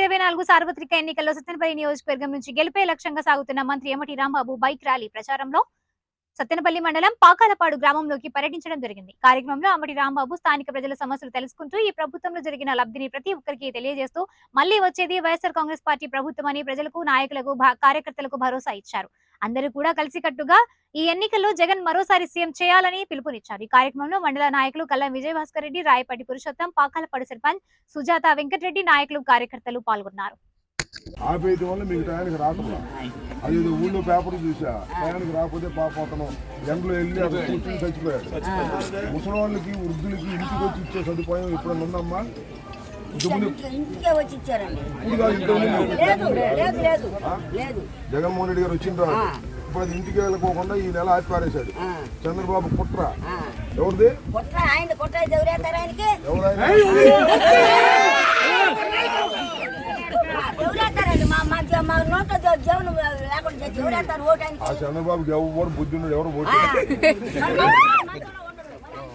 సార్వత్రిక ఎన్నికల్లో సత్యనపల్లి నియోజకవర్గం నుంచి గెలిపే లక్ష్యంగా సాగుతున్న మంత్రి ఎమటి రాంబాబు బైక్ ర్యాలీ ప్రచారంలో సత్తెనపల్లి మండలం పాకాలపాడు గ్రామంలోకి పర్యటించడం జరిగింది. కార్యక్రమంలో అమటి రాంబాబు స్థానిక ప్రజల సమస్యలు తెలుసుకుంటూ ఈ ప్రభుత్వంలో జరిగిన లబ్ధిని ప్రతి ఒక్కరికి తెలియజేస్తూ మళ్ళీ వచ్చేది వైఎస్ఆర్ కాంగ్రెస్ పార్టీ ప్రభుత్వమని ప్రజలకు నాయకులకు కార్యకర్తలకు భరోసా ఇచ్చారు. అందరూ కూడా కలిసికట్టుగా ఈ ఎన్నికల్లో జగన్ మరోసారి సీఎం చేయాలని పిలుపునిచ్చారు. ఈ కార్యక్రమంలో మండల నాయకులు కల్లం విజయభాస్కర్ రెడ్డి రాయపాటి పురుషోత్తం పాకాలపాడు సర్పంచ్ సుజాత వెంకటరెడ్డి నాయకులు కార్యకర్తలు పాల్గొన్నారు. ఆపేయటం వల్ల మీకు టయానికి రాకుండా. అది ఊళ్ళో పేపర్ చూసా. టయానికి రాకపోతే పాపతను ఎండలో వెళ్ళి అక్కడ కూర్చుని చచ్చిపోయాడు. ముసలి వాళ్ళకి వృద్ధులకి ఇంటికి వచ్చి ఇచ్చే సదుపాయం ఇప్పుడు ఉందమ్మా? ఇంటికే వచ్చి ఇచ్చారండి. లేదు లేదు లేదు లేదు జగన్మోహన్ రెడ్డి గారు వచ్చిన ఇప్పుడు అది ఇంటికి వెళ్ళకోకుండా ఈ నెల ఆపి పారేశాడు చంద్రబాబు కుట్ర. ఎవరిది? కొట్ట ఆయన కొట్ట ఎవరేస్తారు ఆయనకి? చంద్రబాబుకి ఎవరు బుద్ధి ఎవరు ఓటు